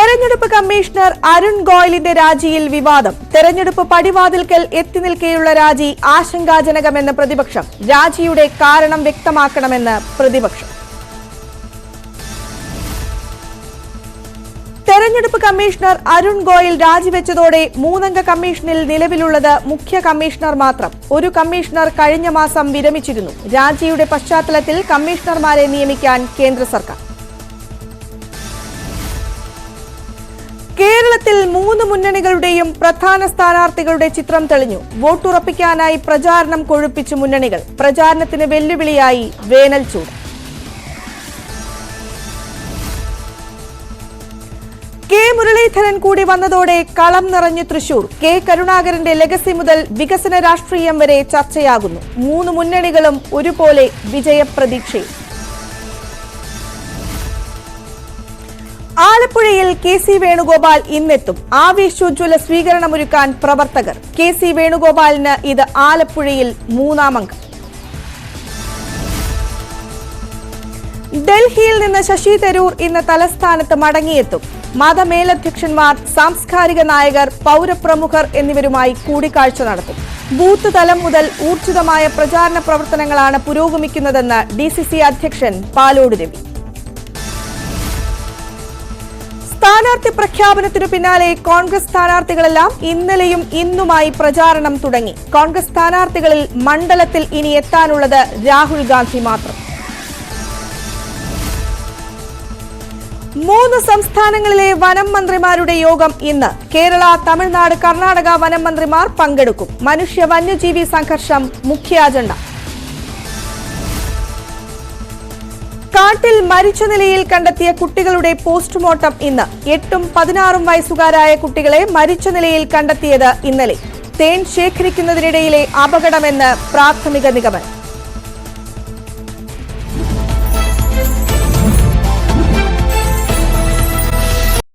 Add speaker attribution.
Speaker 1: തെരഞ്ഞെടുപ്പ് കമ്മീഷണർ അരുൺ ഗോയലിന്റെ രാജിയിൽ വിവാദം. തെരഞ്ഞെടുപ്പ് പടിവാതിൽക്കൽ എത്തി നിൽക്കെയുള്ള രാജി ആശങ്കാജനകമെന്ന് പ്രതിപക്ഷം. രാജിയുടെ കാരണം വ്യക്തമാക്കണമെന്ന് പ്രതിപക്ഷം. തെരഞ്ഞെടുപ്പ് കമ്മീഷണർ അരുൺ ഗോയൽ രാജിവെച്ചതോടെ മൂന്നംഗ കമ്മീഷനിൽ നിലവിലുള്ളത് മുഖ്യ കമ്മീഷണർ മാത്രം. ഒരു കമ്മീഷണർ കഴിഞ്ഞ മാസം വിരമിച്ചിരുന്നു. രാജിയുടെ പശ്ചാത്തലത്തിൽ കമ്മീഷണർമാരെ നിയമിക്കാൻ കേന്ദ്ര സർക്കാർ. കേരളത്തിൽ മൂന്ന് മുന്നണികളുടെയും പ്രധാന സ്ഥാനാർത്ഥികളുടെ ചിത്രം തെളിഞ്ഞു. വോട്ടുറപ്പിക്കാനായി പ്രചാരണം കൊഴുപ്പിച്ചു മുന്നണികൾ. പ്രചാരണത്തിന് വെല്ലുവിളിയായി വേനൽ ചൂട്. കെ മുരളീധരൻ കൂടി വന്നതോടെ കളം നിറഞ്ഞു തൃശൂർ. കെ കരുണാകരന്റെ ലെഗസി മുതൽ വികസന രാഷ്ട്രീയം വരെ ചർച്ചയാകുന്നു. മൂന്ന് മുന്നണികളും ഒരുപോലെ വിജയപ്രതീക്ഷയിൽ. ആലപ്പുഴയിൽ കെ സി വേണുഗോപാൽ ഇന്നെത്തും. ആവേശോജ്വല സ്വീകരണമൊരുക്കാൻ പ്രവർത്തകർ. കെ സി വേണുഗോപാലിന് ഇത് ആലപ്പുഴയിൽ മൂന്നാമംഗം ഡൽഹിയിൽ നിന്ന് ശശി തരൂർ ഇന്ന് തലസ്ഥാനത്ത് മടങ്ങിയെത്തും. മതമേലധ്യക്ഷന്മാർ സാംസ്കാരിക നായകർ പൗരപ്രമുഖർ എന്നിവരുമായി കൂടിക്കാഴ്ച നടത്തും. ബൂത്ത് തലം മുതൽ ഊർജിതമായ പ്രചാരണ പ്രവർത്തനങ്ങളാണ് പുരോഗമിക്കുന്നതെന്ന് ഡി അധ്യക്ഷൻ പാലോട് രവി. സ്ഥാനാർത്ഥി പ്രഖ്യാപനത്തിനു പിന്നാലെ കോൺഗ്രസ് സ്ഥാനാർത്ഥികളെല്ലാം ഇന്നലെയും ഇന്നുമായി പ്രചാരണം തുടങ്ങി. കോൺഗ്രസ് സ്ഥാനാർത്ഥികളിൽ മണ്ഡലത്തിൽ ഇനി എത്താനുള്ളത് രാഹുൽ ഗാന്ധി മാത്രം. മൂന്ന് സംസ്ഥാനങ്ങളിലെ വനം മന്ത്രിമാരുടെ യോഗം ഇന്ന്. കേരള തമിഴ്നാട് കർണാടക വനം മന്ത്രിമാർ പങ്കെടുക്കും. മനുഷ്യ വന്യജീവി സംഘർഷം മുഖ്യ അജണ്ട കാട്ടിൽ മരിച്ച നിലയിൽ കണ്ടെത്തിയ കുട്ടികളുടെ പോസ്റ്റ്മോർട്ടം ഇന്ന്. എട്ടും പതിനാറും വയസ്സുകാരായ കുട്ടികളെ മരിച്ച നിലയിൽ കണ്ടെത്തിയത് ഇന്നലെ. തേൻ ശേഖരിക്കുന്നതിനിടയിലെ അപകടമെന്ന് പ്രാഥമിക നിഗമനം.